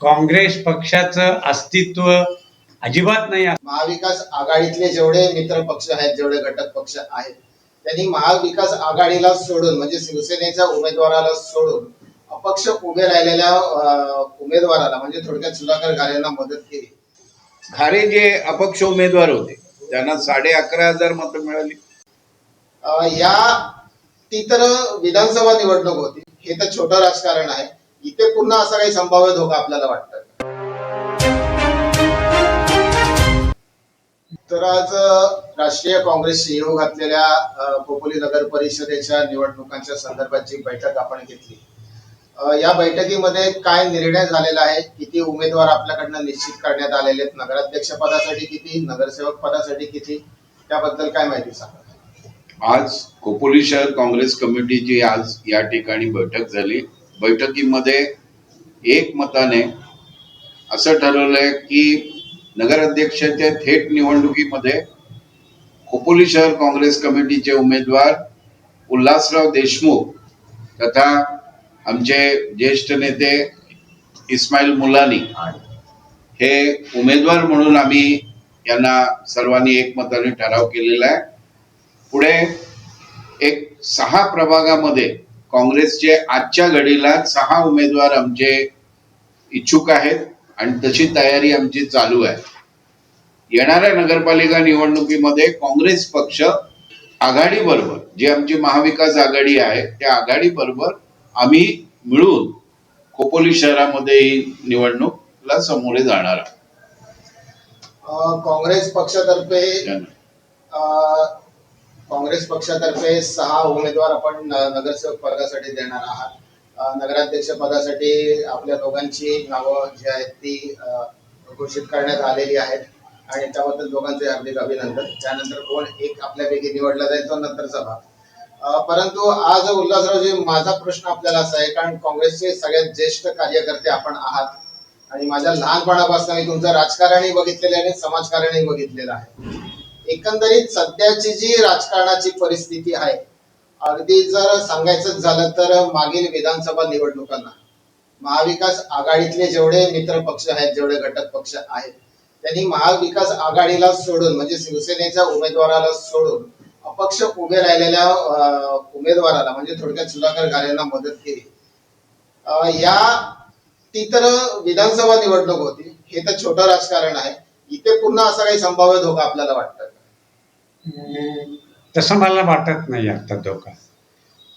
काँग्रेस पक्षाचं अस्तित्व अजिबात नाही महाविकास आघाडीतले जेवढे मित्र पक्ष आहेत जेवढे घटक पक्ष आहेत त्यांनी महाविकास आघाडीला सोडून म्हणजे शिवसेनेच्या उमेदवाराला सोडून अपक्ष उभे राहिलेल्या उमेदवाराला म्हणजे थोडक्यात सुधाकर घाले यांना मदत केली. खारे जे अपक्ष उमेदवार होते त्यांना साडे अकरा हजार मतं मिळाली. या ती तर विधानसभा निवडणूक होती. हे तर छोटं राजकारण आहे. इथे पुन्हा असा काही संभाव्य धोका आपल्याला वाटतं तर आज राष्ट्रीय काँग्रेस येऊ घातलेल्या खोपोली नगर परिषदेच्या निवडणुकांच्या संदर्भाची बैठक आपण घेतली या बैठकीमध्ये काय निर्णय झालेला आहे? किती उमेदवार आपल्याकडनं निश्चित करण्यात आलेले आहेत? नगराध्यक्ष पदासाठी किती? नगरसेवक पदासाठी किती? त्याबद्दल काय माहिती सांगा. आज खोपोली शहर काँग्रेस कमिटीची आज या ठिकाणी बैठक झाली. बैठकीमध्ये एक मताने असं ठरवलंय की नगराध्यक्षाच्या थेट निवडणुकीमध्ये खोपोली शहर काँग्रेस कमिटीचे उमेदवार उल्हासराव देशमुख तथा आमचे ज्येष्ठ नेते इस्माईल मुलानी हे उमेदवार म्हणून आम्ही यांना सर्वांनी एकमताने ठराव केलेला आहे. पुढे एक सहा प्रभागामध्ये काँग्रेसचे आजच्या घडीला सहा उमेदवार आमचे इच्छुक आहेत आणि तशी तयारी आमची चालू आहे. येणाऱ्या नगरपालिका निवडणुकीमध्ये काँग्रेस पक्ष आघाडी बरोबर जी आमची महाविकास आघाडी आहे त्या आघाडी बरोबर आम्ही मिळून खोपोली शहरामध्ये ही निवडणूकला समोरे जाणार आहोत. काँग्रेस पक्षातर्फे काँग्रेस पक्षातर्फे सहा उमेदवार आपण नगरसेवक पदासाठी देणार आहात. नगराध्यक्ष पदासाठी आपल्या दोघांची नावं जी आहेत ती घोषित करण्यात आलेली आहेत. आणि त्याबद्दल दोघांचे हार्दिक अभिनंदन. त्यानंतर कोण एक आपल्यापैकी निवडला जाईल तो नंतरचा भाग. परंतु आज उल्हासरावजी माझा प्रश्न आपल्याला असा आहे कारण काँग्रेसचे सगळ्यात ज्येष्ठ कार्यकर्ते आपण आहात. आणि माझ्या लहानपणापासून मी तुमचं राजकारणही बघितलेलं आहे आणि समाजकारणही बघितलेलं आहे. एकंदरीत सध्याची जी राजकारणाची परिस्थिती आहे अगदी जर सांगायचं झालं तर मागील विधानसभा निवडणुकांना महाविकास आघाडीतले जेवढे मित्र पक्ष आहेत जेवढे घटक पक्ष आहेत त्यांनी महाविकास आघाडीला सोडून म्हणजे शिवसेनेच्या उमेदवाराला सोडून अपक्ष उभे राहिलेल्या उमेदवाराला म्हणजे थोडक्यात सुधाकर घाले मदत केली. या ती तर विधानसभा निवडणूक होती हे तर छोटं राजकारण आहे. इथे पुन्हा असा काही संभाव्य धोका आपल्याला वाटतं तसं मला वाटत नाही आता धोका.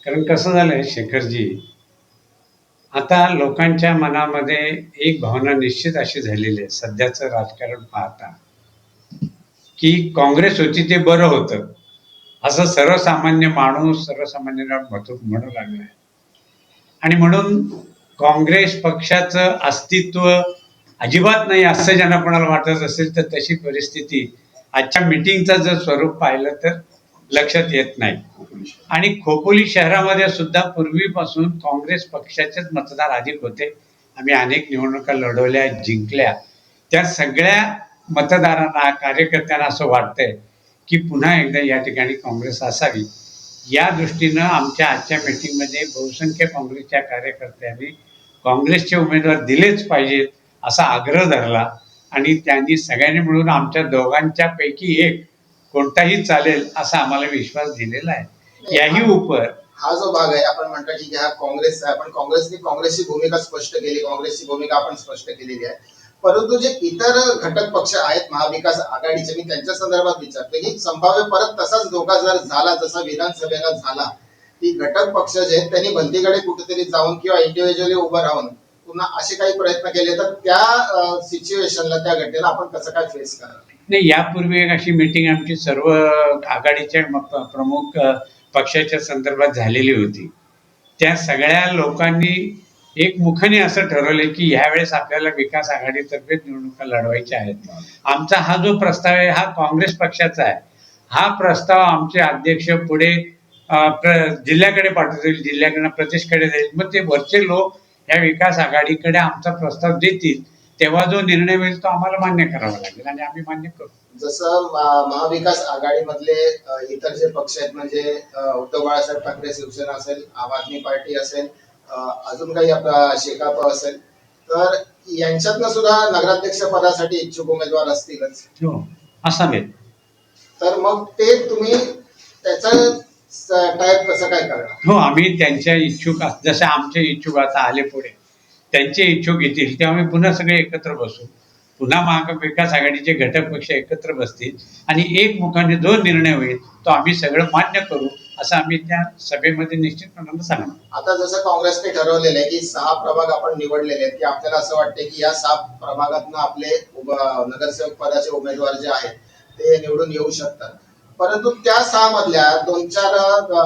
कारण कसं झालंय शेखरजी आता लोकांच्या मनामध्ये एक भावना निश्चित अशी झालेली आहे सध्याचं राजकारण पाहता की काँग्रेस होती ते बरं होतं. असं सर्वसामान्य माणूस सर्वसामान्य म्हणू म्हणू लागलाय. आणि म्हणून काँग्रेस पक्षाचं अस्तित्व अजिबात नाही असं ज्यांना कोणाला वाटत असेल तर तशी परिस्थिती आजच्या मिटिंगचं जर स्वरूप पाहिलं तर लक्षात येत नाही. आणि खोपोली शहरामध्ये सुद्धा पूर्वीपासून काँग्रेस पक्षाचेच मतदार अधिक होते. आम्ही अनेक निवडणुका लढवल्या जिंकल्या. त्या सगळ्या मतदारांना कार्यकर्त्यांना असं वाटतंय की पुन्हा एकदा या ठिकाणी काँग्रेस असावी. या दृष्टीनं आमच्या आजच्या मिटिंगमध्ये बहुसंख्य काँग्रेसच्या कार्यकर्त्यांनी काँग्रेसचे उमेदवार दिलेच पाहिजेत असा आग्रह धरला. आणि त्यांनी सगळ्यांनी मिळून आमच्या दोघांच्या पैकी एक कोणताही चालेल असा आम्हाला विश्वास दिलेला आहे. याही उपर हा जो भाग आहे आपण म्हणतो की हा काँग्रेस आहे. आपण काँग्रेसने काँग्रेसची भूमिका स्पष्ट केली काँग्रेसची भूमिका आपण स्पष्ट केलेली आहे. परंतु जे इतर घटक पक्ष आहेत महाविकास आघाडीचे मी त्यांच्या संदर्भात विचारतो की संभाव्य परत तसाच धोका जर झाला जसा विधानसभेला झाला की घटक पक्ष जे आहेत त्यांनी भलतीकडे कुठेतरी जाऊन किंवा इंडिव्हिज्युअली उभं राहून पुन्हा असे काही प्रयत्न केले तर त्या सिच्युएशनला त्या घटनेला आपण कसं काय फेस करणार? नाही यापूर्वी एक अशी मीटिंग आमची सर्व आघाडीच्या प्रमुख पक्षाच्या संदर्भात झालेली होती. त्या सगळ्या लोकांनी एक मुखाने असं ठरवलं की ह्यावेळेस आपल्याला विकास आघाडीतर्फे निवडणुका लढवायच्या आहेत. आमचा हा जो प्रस्ताव आहे हा काँग्रेस पक्षाचा आहे. हा प्रस्ताव आमचे अध्यक्ष पुढे जिल्ह्याकडे पाठवतील जिल्ह्याकडे प्रदेशकडे जाईल. मग ते वरचे लोक या विकास आघाडीकडे आमचा प्रस्ताव देतील तेव्हा जो निर्णय होईल तो आम्हाला मान्य करावा लागेल आणि आम्ही मान्य करू. जसं महाविकास आघाडीमधले इतर जे पक्ष आहेत म्हणजे उद्धव बाळासाहेब ठाकरे शिवसेना असेल आम आदमी पार्टी असेल अजून काही आपला शेकाप असेल तर यांच्यातनं सुद्धा नगराध्यक्ष पदासाठी इच्छुक उमेदवार असतीलच. हो असावेत. तर मग ते तुम्ही त्याचं टाईप कसं काय करणार? हो आम्ही त्यांच्या इच्छुक जसे आमचे इच्छुक आता आले पुढे त्यांचे इच्छुक येतील तेव्हा आम्ही पुन्हा सगळे एकत्र बसू. पुन्हा महाविकास आघाडीचे घटक पक्ष एकत्र बसतील आणि एक मुखाने जो निर्णय होईल तो आम्ही सगळं मान्य करू असं आम्ही त्या सभेमध्ये निश्चितपणानं सांगणार. आता जसं काँग्रेसने ठरवलेलं आहे की सहा प्रभाग आपण निवडलेले आहेत की आपल्याला असं वाटते की या सहा प्रभागातनं आपले नगरसेवक पदाचे उमेदवार जे आहेत ते निवडून येऊ शकतात. परंतु त्या सहा मधल्या दोन चार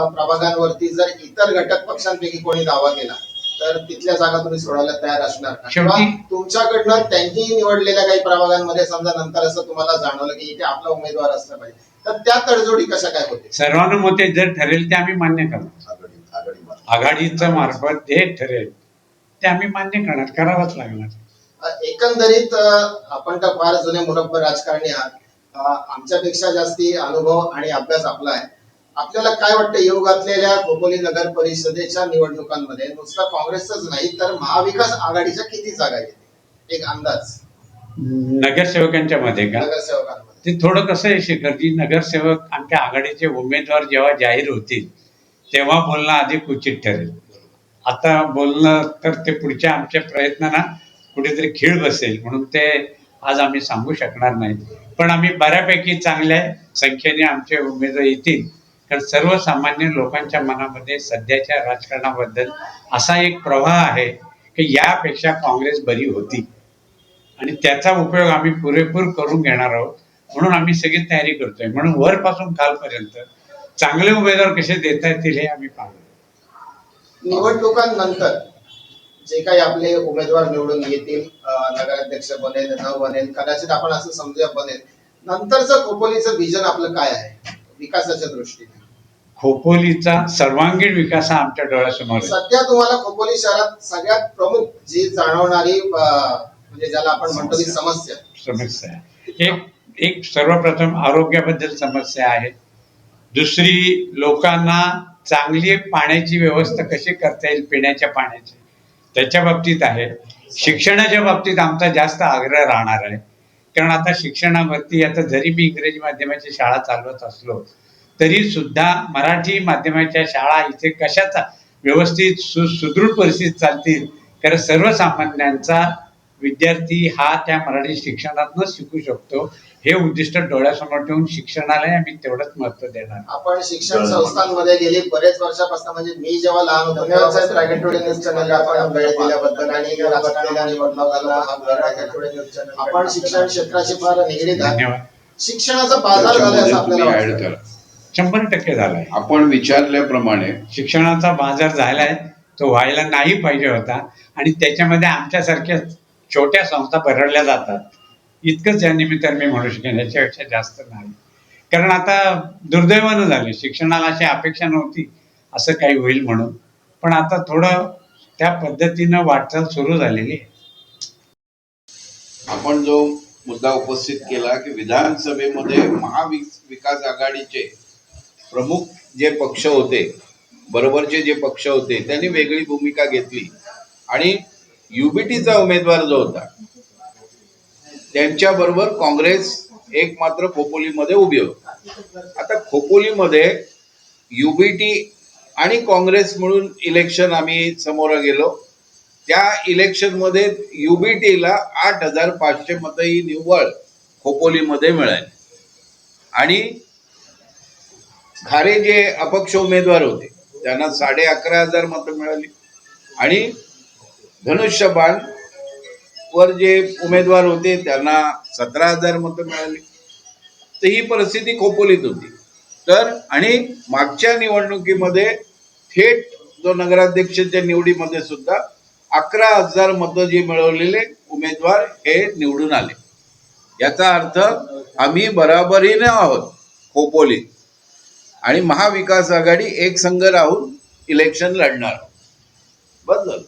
प्रभागांवरती जर इतर घटक पक्षांपैकी कोणी दावा केला तर तिथल्या जागा तुम्ही सोडायला तयार असणार? किंवा तुमच्याकडनं त्यांनी निवडलेल्या काही प्रभागांमध्ये समजा नंतर असं तुम्हाला जाणवलं की इथे आपला उमेदवार असला पाहिजे तर त्या तडजोडी कशा काय होते? सर्वानुमते जर ठरेल ते आम्ही मान्य करणार. आघाडीचं मार्फत जे ठरेल ते आम्ही मान्य करणार करावंच लागणार. एकंदरीत आपण तर फार जुने मुरब्ब राजकारणी आहात. आमच्यापेक्षा जास्ती अनुभव आणि अभ्यास आपला आहे. आपल्याला काय वाटतं येऊ घातलेल्या खोपोली नगर परिषदेच्या निवडणुकांमध्ये? नुसतं काँग्रेसच नाही तर महाविकास आघाडीच्या किती जागा येते एक अंदाज. नगरसेवकांच्या मध्ये का? नगरसेवकांमध्ये. ते थोडं कसं आहे शेखरजी नगरसेवक आमच्या आघाडीचे उमेदवार जेव्हा जाहीर होतील तेव्हा बोलणं अधिक उचित ठरेल. आता बोलणं तर ते पुढच्या आमच्या प्रयत्नांना कुठेतरी खीळ बसेल. म्हणून ते आज आम्ही सांगू शकणार नाही. पण आम्ही बऱ्यापैकी चांगल्या संख्येने आमचे उमेदवार येतील. कारण सर्वसामान्य लोकांच्या मनामध्ये सध्याच्या राजकारणाबद्दल असा एक प्रवाह आहे की यापेक्षा काँग्रेस बरी होती. आणि त्याचा उपयोग आम्ही पुरेपूर करून घेणार आहोत. म्हणून आम्ही सगळी तयारी करतोय. म्हणून वरपासून खालपर्यंत चांगले उमेदवार कसे देता येतील हे आम्ही पाहतो निवडणुकांनंतर जे काही आपले उमेदवार निवडून येतील नगराध्यक्ष बनेल न बनेल कदाचित आपण असं समजूया बनेल. नंतरचं खोपोलीचं विजन आपलं काय आहे? विकासाच्या दृष्टीने. खोपोलीचा सर्वांगीण विकास हा आमच्या डोळ्यासमोर आहे. सध्या तुम्हाला खोपोली शहरात सगळ्यात प्रमुख जी जाणवणारी अ, म्हणजे ज्याला आपण म्हणतो की समस्या. समस्या. आहे एक एक सर्वप्रथम आरोग्याबद्दल समस्या आहे. दुसरी लोकांना चांगली पाण्याची व्यवस्था कशी करता येईल पिण्याच्या पाण्याची? त्याच्या बाबतीत आहे. शिक्षणाच्या बाबतीत आमचा जास्त आग्रह राहणार आहे. कारण आता शिक्षणावरती आता जरी मी इंग्रजी माध्यमाची शाळा चालवत असलो तरी सुद्धा मराठी माध्यमाच्या शाळा इथे कशाचा व्यवस्थित सु सुदृढ परिस्थितीत चालतील कारण सर्वसामान्यांचा विद्यार्थी हा त्या मराठी शिक्षणातूनच शिकू शकतो. हे उद्दिष्ट डोळ्यासमोर ठेवून शिक्षणालाही आम्ही तेवढंच महत्त्व देणार. आपण शिक्षण संस्थांमध्ये गेली बरेच वर्षापासून म्हणजे मी जेव्हा लहान होतो दिल्याबद्दल. आपण शिक्षण क्षेत्राशी फार निगडीत आहे धन्यवाद. शिक्षणाचा बाजार झालाय असं त्याच्यामध्ये आपल्याला शंभर टक्के झालाय आपण विचारल्याप्रमाणे शिक्षणाचा बाजार झालाय तो व्हायला नाही पाहिजे होता आणि त्याच्यामध्ये आमच्यासारख्या छोट्या संस्था भरडल्या जातात. इतकंच या निमित्ताने मी म्हणू शकेन याच्यापेक्षा जास्त नाही. कारण आता दुर्दैवानं झालं. शिक्षणाला अशी अपेक्षा नव्हती असं काही होईल म्हणून. पण आता थोडं त्या पद्धतीनं वाटचाल सुरू झालेली आहे. आपण जो मुद्दा उपस्थित केला की विधानसभेमध्ये महाविकास आघाडीचे प्रमुख जे पक्ष होते बरोबरचे जे पक्ष होते त्यांनी वेगळी भूमिका घेतली. आणि युबीटीचा उमेदवार जो होता त्यांच्याबरोबर काँग्रेस एक मात्र खोपोलीमध्ये उभी होती. आता खोपोलीमध्ये युबीटी आणि काँग्रेस म्हणून इलेक्शन आम्ही समोर गेलो. त्या इलेक्शनमध्ये युबीटीला आठ हजार पाचशे मतं ही निव्वळ खोपोलीमध्ये मिळाली. आणि खारे जे अपक्ष उमेदवार होते त्यांना साडे अकरा हजार मतं मिळाली. आणि धनुष्यबाण वर जे उमेदवार होते त्यांना सतरा हजार मतं मिळाली. तर ही परिस्थिती खोपोलीत होती. तर आणि मागच्या निवडणुकीमध्ये थेट जो नगराध्यक्षाच्या निवडीमध्ये सुद्धा अकरा हजार मतं जे मिळवलेले उमेदवार हे निवडून आले. याचा अर्थ आम्ही बराबरीने आहोत खोपोलीत. आणि महाविकास आघाडी एक संघ राहून इलेक्शन लढणार. आहोत.